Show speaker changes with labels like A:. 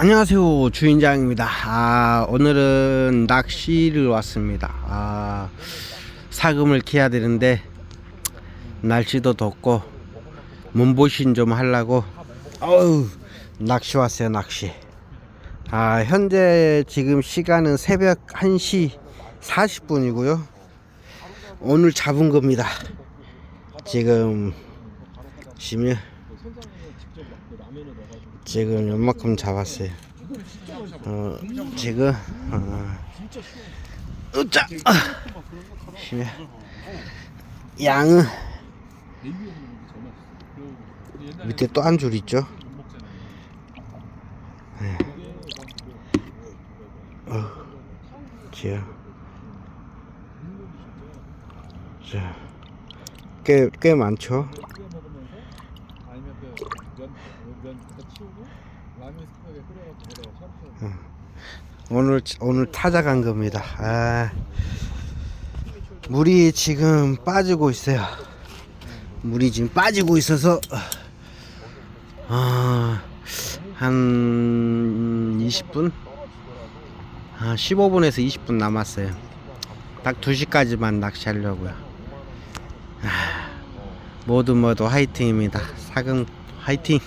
A: 안녕하세요 주인장입니다. 아 오늘은 낚시를 왔습니다. 아 사금을 캐야 되는데 날씨도 덥고 몸보신 좀 하려고. 어우 낚시 왔어요 낚시. 아 현재 지금 시간은 새벽 1시 40분이고요. 오늘 잡은 겁니다. 지금 지금 지금 요만큼 잡았어요. 어, 지금 어, 으짜 아, 심해. 양은 밑에 또 한 줄 있죠. 네. 어. 자, 꽤, 꽤 많죠.
B: 샤브샤브
A: 오늘 오늘 타자 간 겁니다. 아, 물이 지금 빠지고 있어요. 물이 지금 빠지고 있어서 아, 한 20분, 아, 15분에서 20분 남았어요. 딱 2시까지만 낚시하려고요. 아, 모두 모두 화이팅입니다. 사금 화이팅.